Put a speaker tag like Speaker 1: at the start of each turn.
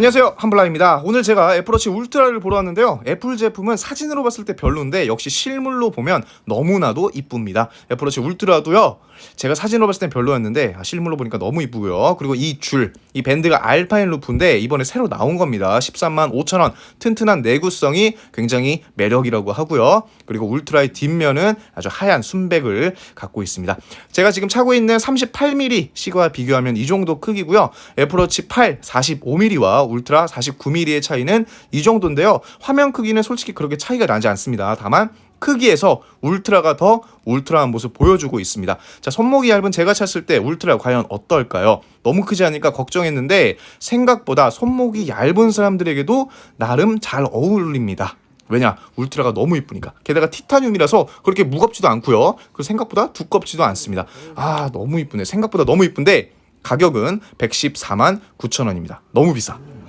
Speaker 1: 안녕하세요. 한블라입니다. 오늘 제가 애플워치 울트라를 보러 왔는데요. 애플 제품은 사진으로 봤을 때 별론데 역시 실물로 보면 너무나도 이쁩니다. 애플워치 울트라도요. 제가 사진으로 봤을 땐 별로였는데 아, 실물로 보니까 너무 이쁘고요. 그리고 이 줄 이 밴드가 알파인 루프인데 이번에 새로 나온 겁니다. 13만 5천원. 튼튼한 내구성이 굉장히 매력이라고 하고요. 그리고 울트라의 뒷면은 아주 하얀 순백을 갖고 있습니다. 제가 지금 차고 있는 38mm C와 비교하면 이 정도 크기고요. 애플워치 8 45mm와 울트라 49mm의 차이는 이 정도인데요 화면 크기는 솔직히 그렇게 차이가 나지 않습니다 다만 크기에서 울트라가 더 울트라한 모습 보여주고 있습니다. 자, 손목이 얇은 제가 찼을 때 울트라 과연 어떨까요? 너무 크지 않으니까 걱정했는데 생각보다 손목이 얇은 사람들에게도 나름 잘 어울립니다. 왜냐? 울트라가 너무 이쁘니까. 게다가 티타늄이라서 그렇게 무겁지도 않고요. 그리고 생각보다 두껍지도 않습니다. 아, 너무 이쁘네. 생각보다 너무 이쁜데 가격은 114만 9천 원입니다. 너무 비싸.